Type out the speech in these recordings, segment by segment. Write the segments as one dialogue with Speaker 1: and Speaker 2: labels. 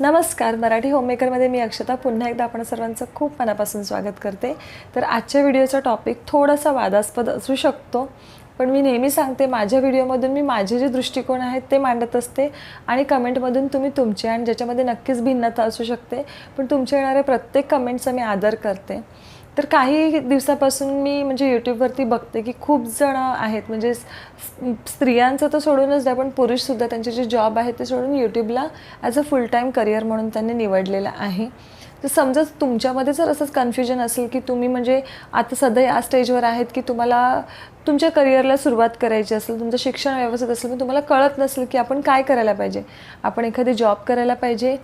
Speaker 1: नमस्कार मराठी होममेकरमध्ये मी अक्षता. पुन्हा एकदा आपण सर्वांचं खूप मनापासून स्वागत करते. तर आजच्या व्हिडिओचा टॉपिक थोडासा वादास्पद असू शकतो पण मी नेहमी सांगते माझ्या व्हिडिओमधून मी माझे जे दृष्टिकोन आहेत ते मांडत असते आणि कमेंटमधून तुम्ही तुमचे आणि ज्याच्यामध्ये नक्कीच भिन्नता असू शकते पण तुमचे येणारे प्रत्येक कमेंटचा मी आदर करते. तर काही दिवसापासून मी म्हणजे यूट्यूबवरती बघते की खूप जण आहेत. म्हणजे स्त्रियांचं तर सोडूनच द्या पण पुरुषसुद्धा त्यांचे जे जॉब आहे ते सोडून यूट्यूबला as a full time career म्हणून त्यांनी निवडलेलं आहे. तर समजा तुमच्यामध्ये जर असंच कन्फ्युजन असेल की तुम्ही म्हणजे आता सध्या या स्टेजवर आहेत की तुम्हाला तुमच्या करिअरला सुरुवात करायची असेल तुमचं शिक्षण व्यवस्थित असेल पण तुम्हाला कळत नसेल की आपण काय करायला पाहिजे. आपण एखादी जॉब करायला पाहिजे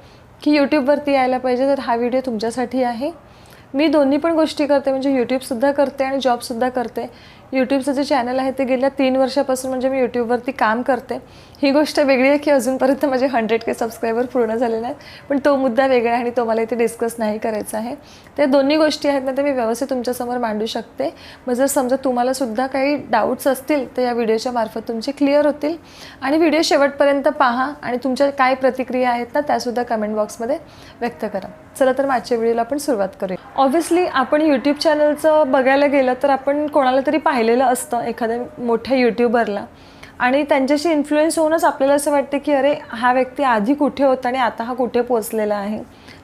Speaker 1: की यूट्यूबवरती यायला पाहिजे तर हा व्हिडिओ तुमच्यासाठी आहे. मी दोन्ही पण गोष्टी करते म्हणजे यूट्यूबसुद्धा करते आणि जॉबसुद्धा करते. यूट्यूबचं जे चॅनल आहे ते गेल्या तीन वर्षापासून म्हणजे मी यूट्यूबवरती काम करते. ही गोष्ट वेगळी आहे की अजूनपर्यंत माझे हंड्रेड के सबस्क्रायबर पूर्ण झाले नाहीत. पण तो मुद्दा वेगळा आहे आणि तो मला इथे डिस्कस नाही करायचा आहे. त्या दोन्ही गोष्टी आहेत ना ते मी व्यवस्थित तुमच्यासमोर मांडू शकते. मग जर समजा तुम्हालासुद्धा काही डाऊट्स असतील तर या व्हिडिओच्या मार्फत तुमचे क्लिअर होतील. आणि व्हिडिओ शेवटपर्यंत पहा आणि तुमच्या काय प्रतिक्रिया आहेत ना त्यासुद्धा कमेंट बॉक्समध्ये व्यक्त करा. चला तर मागच्या व्हिडिओला आपण सुरुवात करूया. ऑब्व्हियसली आपण यूट्यूब चॅनलचं बघायला गेलं तर आपण कोणाला तरी पाहिलेलं असतं एखाद्या मोठ्या यूट्यूबरला आणि त्यांच्याशी इन्फ्लुएन्स होऊनच आपल्याला असं वाटतं की अरे हा व्यक्ती आधी कुठे होता आणि आता हा कुठे पोचलेला आहे?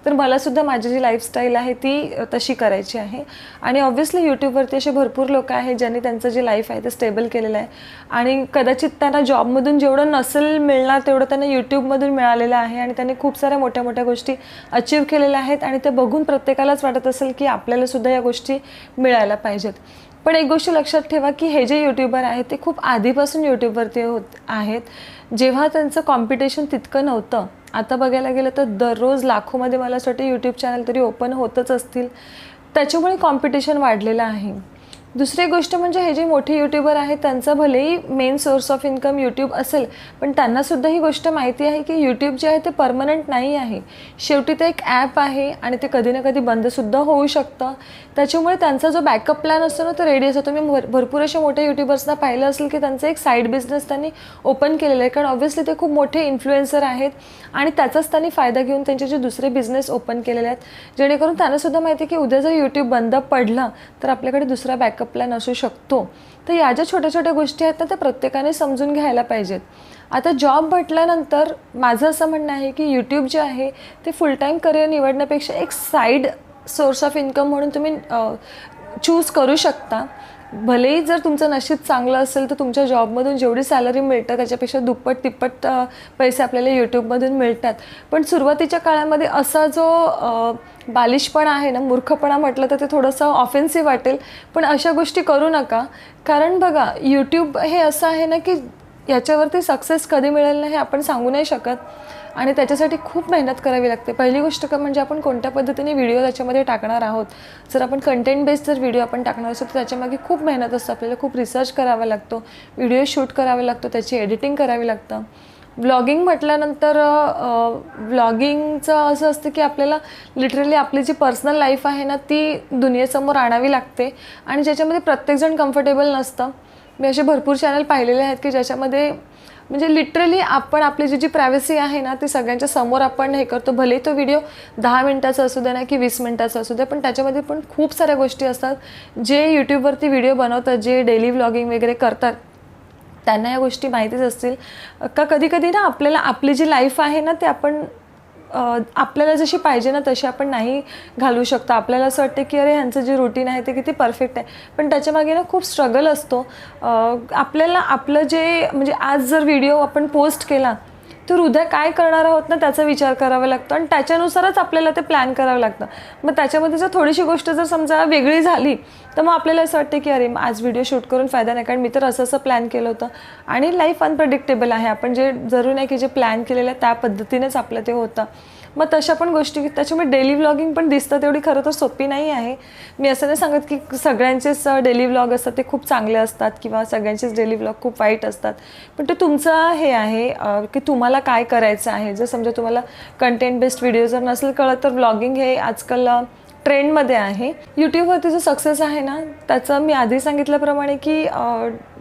Speaker 1: तर मलासुद्धा माझी जी लाईफस्टाईल आहे ती तशी करायची आहे. आणि ऑब्व्हियसली यूट्यूबवरती असे भरपूर लोक आहेत ज्यांनी त्यांचं जे लाईफ आहे ते स्टेबल केलेलं आहे. आणि कदाचित त्यांना जॉबमधून जेवढं नसेल मिळणार तेवढं त्यांना यूट्यूबमधून मिळालेलं आहे. आणि त्यांनी खूप साऱ्या मोठ्या मोठ्या गोष्टी अचीव केलेल्या आहेत. आणि ते बघून प्रत्येकालाच वाटत असेल की आपल्यालासुद्धा या गोष्टी मिळायला पाहिजेत. पण एक गोष्ट लक्षात ठेवा की हे जे यूट्यूबर आहेत ते खूप आधीपासून यूट्यूबवरती होत आहेत. जेव्हा त्यांचं कॉम्पिटिशन तितकं नव्हतं आता बघायला गेलं तर दररोज लाखोमध्ये मला असं वाटतं यूट्यूब चॅनल तरी ओपन होतच असतील. त्याच्यामुळे कॉम्पिटिशन वाढलेलं आहे. दुसरी गोष्ट म्हणजे हे जे मोठे यूट्यूबर आहेत त्यांचा भलेही main source of income YouTube असेल पण त्यांनासुद्धा ही गोष्ट माहिती आहे की यूट्यूब जे आहे ते परमनंट नाही आहे. शेवटी ते एक ॲप आहे आणि ते कधी ना कधी बंदसुद्धा होऊ शकतं. त्याच्यामुळे त्यांचा जो बॅकअप प्लॅन असतो ना तो रेडी असतो. तुम्ही भर भरपूर अशा मोठ्या यूट्यूबर्सना पाहिलं असेल की त्यांचं एक साईड बिझनेस त्यांनी ओपन केलेलं आहे. कारण ऑब्व्हियसली ते खूप मोठे इन्फ्लुएन्सर आहेत आणि त्याचाच त्यांनी फायदा घेऊन त्यांचे जे दुसरे बिझनेस ओपन केलेले आहेत. जेणेकरून त्यांनासुद्धा माहिती आहे की उद्या जर यूट्यूब बंद पडलं तर आपल्याकडे दुसरा बॅकअप प्लॅन असू शकतो. तर या ज्या छोट्या छोट्या गोष्टी आहेत ना त्या प्रत्येकाने समजून घ्यायला पाहिजेत. आता जॉब म्हटल्यानंतर माझं असं म्हणणं आहे की यूट्यूब जे आहे ते फुल टाईम करिअर निवडण्यापेक्षा एक साईड सोर्स ऑफ इन्कम म्हणून तुम्ही चूज करू शकता. भलेही जर तुमचं नशीब चांगलं असेल तर तुमच्या जॉबमधून जेवढी सॅलरी मिळतं त्याच्यापेक्षा दुप्पट तिप्पट पैसे आपल्याला यूट्यूबमधून मिळतात. पण सुरुवातीच्या काळामध्ये असा जो बालिशपणा आहे ना मूर्खपणा म्हटलं तर ते थोडंसं ऑफेन्सिव्ह वाटेल. पण अशा गोष्टी करू नका. कारण बघा यूट्यूब हे असं आहे ना की याच्यावरती सक्सेस कधी मिळेल ना हे आपण सांगू नाही शकत. आणि त्याच्यासाठी खूप मेहनत करावी लागते. पहिली गोष्ट का म्हणजे आपण कोणत्या पद्धतीने व्हिडिओ त्याच्यामध्ये टाकणार आहोत? जर आपण कंटेंट बेस्ड जर व्हिडिओ आपण टाकणार असतो तर त्याच्यामागे खूप मेहनत असतं. आपल्याला खूप रिसर्च करावा लागतो. व्हिडिओ शूट करावा लागतो. त्याची एडिटिंग करावी लागतं. व्लॉगिंग म्हटल्यानंतर व्लॉगिंगचं असं असतं की आपल्याला लिटरली आपली जी पर्सनल लाईफ आहे ना ती दुनियेसमोर आणावी लागते. आणि ज्याच्यामध्ये प्रत्येकजण कम्फर्टेबल नसतं. मी असे भरपूर चॅनल पाहिलेले आहेत की ज्याच्यामध्ये म्हणजे लिटरली आपण आपली जी जी प्रायव्हसी आहे ना ती सगळ्यांच्या समोर आपण हे करतो. भले तो व्हिडिओ दहा मिनटाचा असू दे ना की वीस मिनटाचा असू दे पण त्याच्यामध्ये पण खूप साऱ्या गोष्टी असतात. जे यूट्यूबवरती व्हिडिओ बनवतात जे डेली व्लॉगिंग वगैरे करतात त्यांना या गोष्टी माहितीच असतील. का कधी कधी ना आपल्याला आपली जी लाईफ आहे ना ते आपण आपल्याला जशी पाहिजे ना तशी आपण नाही घालू शकतो. आपल्याला असं वाटतं की अरे ह्यांचं जे रुटीन आहे ते किती परफेक्ट आहे. पण त्याच्यामागे ना खूप स्ट्रगल असतो. आपल्याला आपलं जे म्हणजे आज जर व्हिडिओ आपण पोस्ट केला तर उद्या काय करणार आहोत ना त्याचा विचार करावा लागतो आणि त्याच्यानुसारच आपल्याला ते प्लॅन करावं लागतं. मग त्याच्यामध्ये जर थोडीशी गोष्ट जर समजा वेगळी झाली तर मग आपल्याला असं वाटतं की अरे आज व्हिडिओ शूट करून फायदा नाही. कारण मी तर असं असं प्लॅन केलं होतं. आणि लाईफ अनप्रडिक्टेबल आहे. आपण जे जरूर नाही की जे प्लॅन केलेलं आहे त्या पद्धतीनेच आपलं ते होतं. मग तशा पण गोष्टी त्याच्यामुळे डेली व्लॉगिंग पण दिसतं तेवढी खरं तर सोपी नाही आहे. मी असं नाही सांगत की सगळ्यांचेच डेली व्लॉग असतात ते खूप चांगले असतात किंवा सगळ्यांचेच डेली व्लॉग खूप वाईट असतात. पण ते तुमचं हे आहे की तुम्हाला काय करायचं आहे? जर समजा तुम्हाला कंटेंट बेस्ड व्हिडिओ जर नसेल कळत तर व्लॉगिंग हे आजकाल ट्रेंडमध्ये आहे. यूट्यूबवरती जो सक्सेस आहे ना त्याचं मी आधी सांगितल्याप्रमाणे की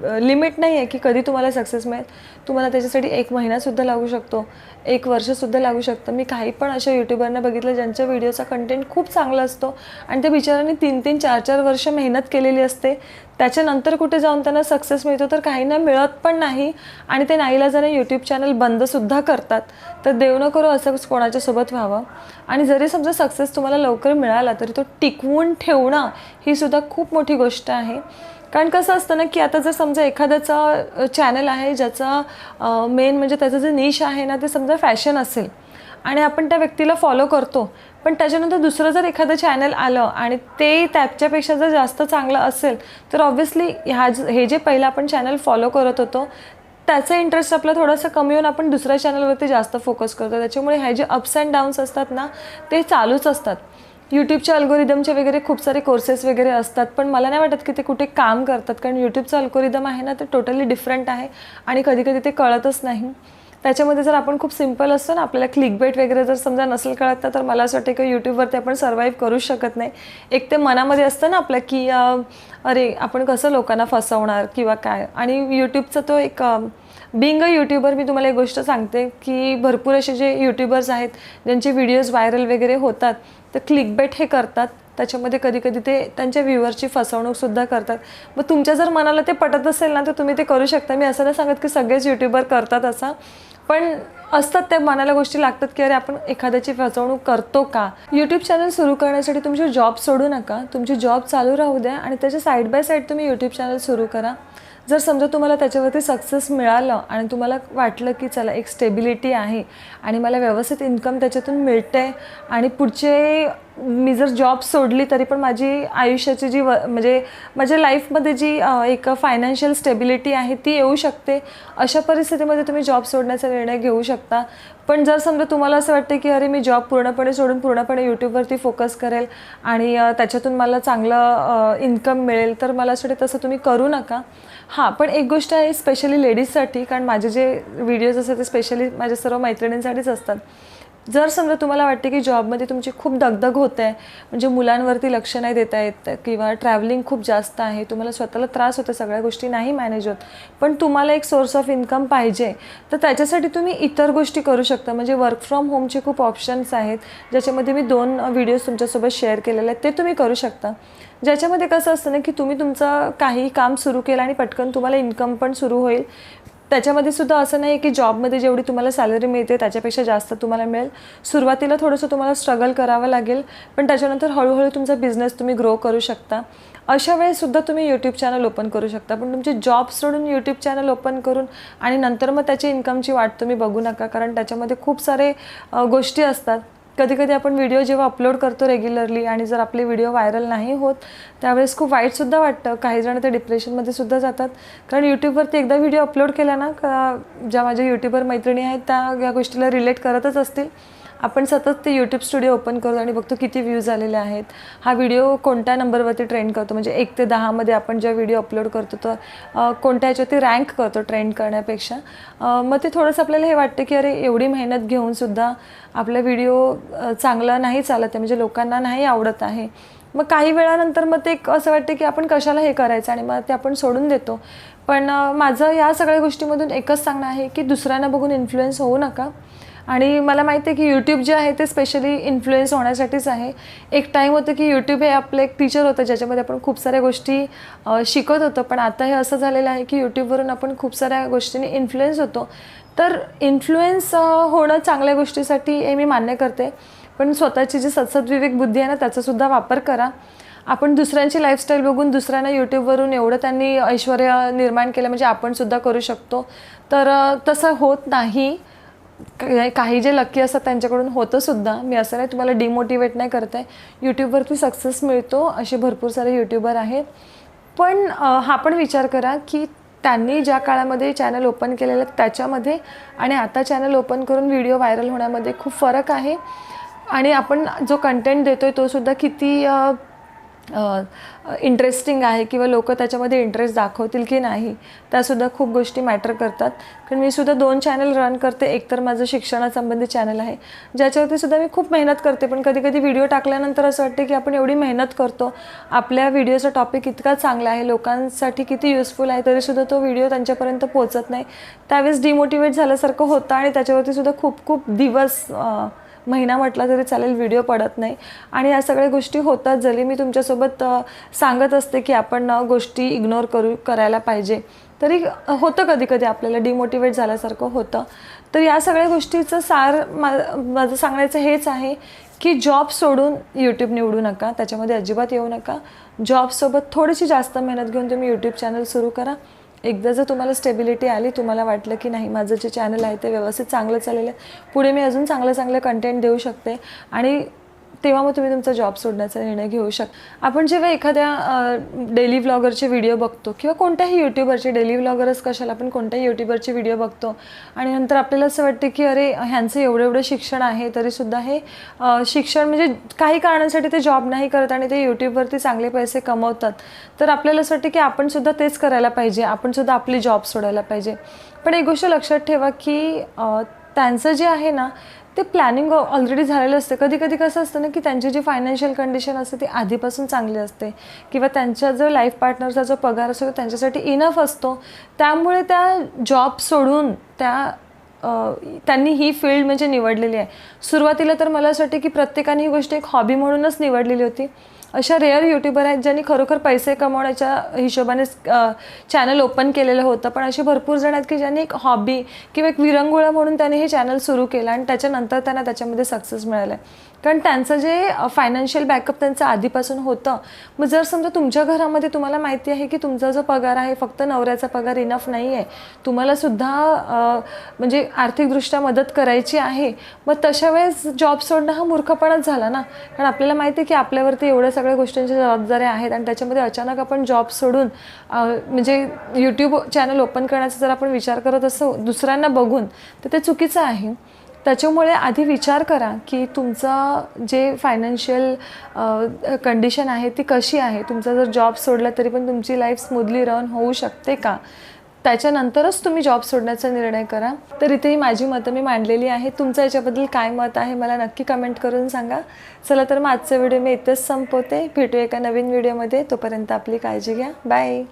Speaker 1: लिमिट नाही आहे की कधी तुम्हाला सक्सेस मिळेल. तुम्हाला त्याच्यासाठी एक महिनासुद्धा लागू शकतो. एक वर्षसुद्धा लागू शकतं. मी काही पण अशा यूट्यूबरना बघितलं ज्यांच्या व्हिडिओचा कंटेंट खूप चांगला असतो आणि त्या बिचारांनी तीन तीन चार चार वर्ष मेहनत केलेली असते. त्याच्यानंतर कुठे जाऊन त्यांना सक्सेस मिळतो तर काहींना मिळत पण नाही आणि ते नाईलाजाने यूट्यूब चॅनल बंदसुद्धा करतात. तर देव न करू असं कोणाच्यासोबत व्हावं. आणि जरी समजा सक्सेस तुम्हाला लवकर मिळाला तरी तो टिकवून ठेवणं ही सुद्धा खूप मोठी गोष्ट आहे. कारण कसं असतं ना की आता जर समजा एखाद्याचा चॅनल आहे ज्याचा मेन म्हणजे त्याचं जे निश आहे ना ते समजा फॅशन असेल आणि आपण त्या व्यक्तीला फॉलो करतो पण त्याच्यानंतर दुसरं जर एखादं चॅनल आलं आणि ते त्याच्यापेक्षा जर जास्त चांगलं असेल तर ऑब्व्हियसली ह्या हे जे पहिलं आपण चॅनल फॉलो करत होतो त्याचा इंटरेस्ट आपला थोडासा कमी होऊन आपण दुसऱ्या चॅनलवरती जास्त फोकस करतो. त्याच्यामुळे ह्या जे अप्स अँड डाऊन्स असतात ना ते चालूच असतात. यूट्यूबच्या अल्गोरिदमचे वगैरे खूप सारे कोर्सेस वगैरे असतात पण मला नाही वाटत की ते कुठे काम करतात कारण यूट्यूबचं अल्गोरिदम आहे ना ते टोटली डिफरंट आहे आणि कधी कधी ते कळतच नाही. त्याच्यामध्ये जर आपण खूप सिंपल असतो ना आपल्याला क्लिक बेट वगैरे जर समजा नसेल कळत तर मला असं वाटतं की यूट्यूबवरती आपण सर्वाईव्ह करू शकत नाही. एक ते मनामध्ये असतं ना आपलं की अरे आपण कसं लोकांना फसवणार किंवा काय? आणि यूट्यूबचा तो एक बिंग अ यूट्यूबर मी तुम्हाला एक गोष्ट सांगते की भरपूर असे जे यूट्यूबर्स आहेत ज्यांचे व्हिडिओज व्हायरल वगैरे होतात तर क्लिकबेट हे करतात. त्याच्यामध्ये कधी कधी ते त्यांच्या व्ह्युअरची फसवणूकसुद्धा करतात. मग तुमच्या जर मनाला ते पटत असेल ना तर तुम्ही ते करू शकता. मी असं नाही सांगत की सगळेच यूट्यूबर करतात असा. पण असतात त्या मनाला गोष्टी लागतात की अरे आपण एखाद्याची फसवणूक करतो का? यूट्यूब चॅनल सुरू करण्यासाठी तुमची जॉब सोडू नका. तुमची जॉब चालू राहू द्या आणि त्याच्या साईड बाय साईड तुम्ही यूट्यूब चॅनल सुरू करा. जर समजा तुम्हाला त्याच्यावरती सक्सेस मिळालं आणि तुम्हाला वाटलं की चला एक स्टेबिलिटी आहे आणि मला व्यवस्थित इन्कम त्याच्यातून मिळते आणि पुढचे मी जर जॉब सोडली तरी पण माझी आयुष्याची जी व म्हणजे माझ्या लाईफमध्ये जी एक फायनान्शियल स्टेबिलिटी आहे ती येऊ शकते. अशा परिस्थितीमध्ये तुम्ही जॉब सोडण्याचा निर्णय घेऊ शकता. पण जर समजा तुम्हाला असं वाटतं की अरे मी जॉब पूर्णपणे सोडून पूर्णपणे यूट्यूबवरती फोकस करेल आणि त्याच्यातून मला चांगलं इन्कम मिळेल तर मला असं वाटतं तसं तुम्ही करू नका. हां पण एक गोष्ट आहे स्पेशली लेडीजसाठी कारण माझे जे व्हिडिओज असतात ते स्पेशली माझ्या सर्व मैत्रिणींसाठीच असतात. जर समजा तुम्हाला वाटते की जॉबमध्ये तुमची खूप दगदग होत आहे म्हणजे मुलांवरती लक्ष नाही देता येत किंवा ट्रॅव्हलिंग खूप जास्त आहे तुम्हाला स्वतःला त्रास होतो सगळ्या गोष्टी नाही मॅनेज होत पण तुम्हाला एक सोर्स ऑफ इन्कम पाहिजे तर त्याच्यासाठी तुम्ही इतर गोष्टी करू शकता. म्हणजे वर्क फ्रॉम होमचे खूप ऑप्शन्स आहेत ज्याच्यामध्ये मी दोन व्हिडिओज तुमच्यासोबत शेअर केलेले आहेत ते तुम्ही करू शकता. ज्याच्यामध्ये कसं असतं ना की तुम्ही तुमचं काही काम सुरू केलं आणि पटकन तुम्हाला इन्कम पण सुरू होईल त्याच्यामध्ये सुद्धा असं नाही की जॉबमध्ये जेवढी तुम्हाला सॅलरी मिळते त्याच्यापेक्षा जास्त तुम्हाला मिळेल. सुरुवातीला थोडंसं तुम्हाला स्ट्रगल करावं लागेल पण त्याच्यानंतर हळूहळू तुमचा बिझनेस तुम्ही ग्रो करू शकता. अशा वेळेससुद्धा तुम्ही यूट्यूब चॅनल ओपन करू शकता पण तुमचे जॉब सोडून यूट्यूब चॅनल ओपन करून आणि नंतर मग त्याची इन्कमची वाट तुम्ही बघू नका कारण त्याच्यामध्ये खूप सारे गोष्टी असतात. कधी कधी आपण व्हिडिओ जेव्हा अपलोड करतो रेग्युलरली आणि जर आपले व्हिडिओ व्हायरल नाही होत त्यावेळेस खूप वाईटसुद्धा वाटतं. काही जण ते डिप्रेशनमध्ये सुद्धा जातात. कारण यूट्यूबवरती एकदा व्हिडिओ अपलोड केला ना का ज्या माझ्या यूट्यूबर मैत्रिणी आहेत त्या या गोष्टीला रिलेट करतच असतील. आपण सतत ते यूट्यूब स्टुडिओ ओपन करतो आणि बघतो किती व्ह्यूज आलेले आहेत. हा व्हिडिओ कोणत्या नंबरवरती ट्रेंड करतो? म्हणजे एक ते दहामध्ये आपण जेव्हा व्हिडिओ अपलोड करतो तर कोणत्या ह्याच्यावरती रँक करतो ट्रेंड करण्यापेक्षा? मग ते थोडंसं आपल्याला हे वाटतं की अरे एवढी मेहनत घेऊनसुद्धा आपला व्हिडिओ चांगला नाही चालत आहे म्हणजे लोकांना नाही आवडत आहे. मग काही वेळानंतर मग ते असं वाटतं की आपण कशाला हे करायचं आणि मग ते आपण सोडून देतो. पण माझं या सगळ्या गोष्टीमधून एकच सांगणं आहे की दुसऱ्यांना बघून इन्फ्लुएन्स होऊ नका. आणि मला माहिती आहे की यूट्यूब जे आहे ते स्पेशली इन्फ्लुएन्स होण्यासाठीच आहे. एक टाईम होतं की यूट्यूब हे आपलं एक टीचर होतं ज्याच्यामध्ये आपण खूप साऱ्या गोष्टी शिकत होतो. पण आता हे असं झालेलं आहे की यूट्यूबवरून आपण खूप साऱ्या गोष्टींनी इन्फ्लुएन्स होतो. तर इन्फ्लुएन्स होणं चांगल्या गोष्टीसाठी हे मी मान्य करते. पण स्वतःची जी सत्सद्विवेक बुद्धी आहे ना त्याचासुद्धा वापर करा. आपण दुसऱ्यांची लाईफस्टाईल बघून दुसऱ्यांना यूट्यूबवरून एवढं त्यांनी ऐश्वर निर्माण केलं म्हणजे आपणसुद्धा करू शकतो. तर तसं होत नाही. काही जे लक्की असतात त्यांच्याकडून होतं सुद्धा. मी असं नाही तुम्हाला डिमोटिवेट नाही करत. आहे यूट्यूबवरती सक्सेस मिळतो असे भरपूर सारे यूट्यूबर आहेत. पण हा पण विचार करा की त्यांनी ज्या काळामध्ये चॅनल ओपन केलेलं त्याच्यामध्ये आणि आता चॅनल ओपन करून व्हिडिओ व्हायरल होण्यामध्ये खूप फरक आहे. आणि आपण जो कंटेंट देतो आहे तोसुद्धा किती इंटरेस्टिंग आहे किंवा लोक त्याच्यामध्ये इंटरेस्ट दाखवतील की नाही त्यासुद्धा खूप गोष्टी मॅटर करतात. कारण मी सुद्धा दोन चॅनल रन करते एक तर माझं शिक्षणासंबंधी चॅनल आहे ज्याच्यावरती सुद्धा मी खूप मेहनत करते. पण कधी कधी व्हिडिओ टाकल्यानंतर असं वाटते की आपण एवढी मेहनत करतो आपल्या व्हिडिओचा टॉपिक इतका चांगला आहे लोकांसाठी किती युजफुल आहे तरीसुद्धा तो व्हिडिओ त्यांच्यापर्यंत पोहोचत नाही. त्यावेळेस डिमोटिवेट झाल्यासारखं होतं आणि त्याच्यावरती सुद्धा खूप खूप दिवस आ, महिना म्हटला तरी चालेल व्हिडिओ पडत नाही. आणि या सगळ्या गोष्टी होतात जरी मी तुमच्यासोबत सांगत असते की आपण गोष्टी इग्नोर करू करायला पाहिजे. तरी होतं कधी कधी आपल्याला डिमोटिवेट झाल्यासारखं होतं. तर या सगळ्या गोष्टीचं सार मा माझं सांगण्याचं हेच आहे की जॉब सोडून यूट्यूब निवडू नका. त्याच्यामध्ये अजिबात येऊ नका. जॉबसोबत थोडीशी जास्त मेहनत घेऊन तुम्ही यूट्यूब चॅनल सुरू करा. एकदा जर तुम्हाला स्टेबिलिटी आली तुम्हाला वाटलं की नाही माझं जे चॅनल आहे ते व्यवस्थित चांगलं चाललेलं आहे. पुढे मी अजून चांगलं चांगलं कंटेंट देऊ शकते. आणि तेव्हा मग तुम्ही तुमचा जॉब सोडण्याचा निर्णय घेऊ शकता आपण जेव्हा एखाद्या डेली व्लॉगरचे व्हिडिओ बघतो किंवा कोणत्याही यूट्यूबरचे डेली व्लॉगरच कशाला आपण कोणत्याही यूट्यूबरचे व्हिडिओ बघतो आणि नंतर आपल्याला असं वाटते की अरे ह्यांचं एवढं एवढं शिक्षण आहे तरीसुद्धा हे शिक्षण म्हणजे काही कारणांसाठी ते जॉब नाही करत आणि ते यूट्यूबवरती चांगले पैसे कमवतात. तर आपल्याला असं वाटतं की आपणसुद्धा तेच करायला पाहिजे आपणसुद्धा आपली जॉब सोडायला पाहिजे. पण एक गोष्ट लक्षात ठेवा की त्यांचं जे आहे ना ते प्लॅनिंग ऑलरेडी झालेलं असतं. कधी कधी कसं असतं ना की त्यांची जी फायनान्शियल कंडिशन असते ती आधीपासून चांगली असते. किंवा त्यांच्या जो लाईफ पार्टनरचा जो पगार असतो तो त्यांच्यासाठी इनफ असतो. त्यामुळे त्या जॉब सोडून त्या त्यांनी ही फील्ड म्हणजे निवडलेली आहे. सुरुवातीला तर मला असं वाटते की प्रत्येकाने ही गोष्ट एक हॉबी म्हणूनच निवडलेली होती. अशा रेअर यूट्यूबर आहेत ज्यांनी खरोखर पैसे कमवण्याच्या हिशोबाने चॅनल ओपन केलेलं होतं. पण असे भरपूर जण आहेत की ज्यांनी एक हॉबी किंवा एक विरंगुळा म्हणून त्यांनी हे चॅनल सुरू केलं आणि त्याच्यानंतर त्यांना त्याच्यामध्ये सक्सेस मिळालं आहे कारण त्यांचं जे फायनान्शियल बॅकअप त्यांचं आधीपासून होतं. मग जर समजा तुमच्या घरामध्ये तुम्हाला माहिती आहे की तुमचा जो पगार आहे फक्त नवऱ्याचा पगार इनफ नाही आहे तुम्हालासुद्धा म्हणजे आर्थिकदृष्ट्या मदत करायची आहे. मग तशा वेळेस जॉब सोडणं हा मूर्खपणाच झाला ना? कारण आपल्याला माहिती आहे की आपल्यावरती एवढ्या सगळ्या गोष्टींच्या जबाबदाऱ्या आहेत आणि त्याच्यामध्ये अचानक आपण जॉब सोडून म्हणजे यूट्यूब चॅनल ओपन करण्याचा जर आपण विचार करत असो दुसऱ्यांना बघून तर ते चुकीचं आहे. त्याच्यामुळे आधी विचार करा की तुमचं जे फायनान्शियल कंडिशन आहे ती कशी आहे? तुमचा जर जॉब सोडला तरी पण तुमची लाईफ स्मूदली रन होऊ शकते का? त्याच्यानंतरच तुम्ही जॉब सोडण्याचा निर्णय करा. तर इथेही माझी मतं मी मांडलेली आहे. तुमचं याच्याबद्दल काय मत आहे मला नक्की कमेंट करून सांगा. चला तर मग आजचा व्हिडिओ मी इथेच संपवते. भेटू एका नवीन व्हिडिओमध्ये तोपर्यंत आपली काळजी घ्या. बाय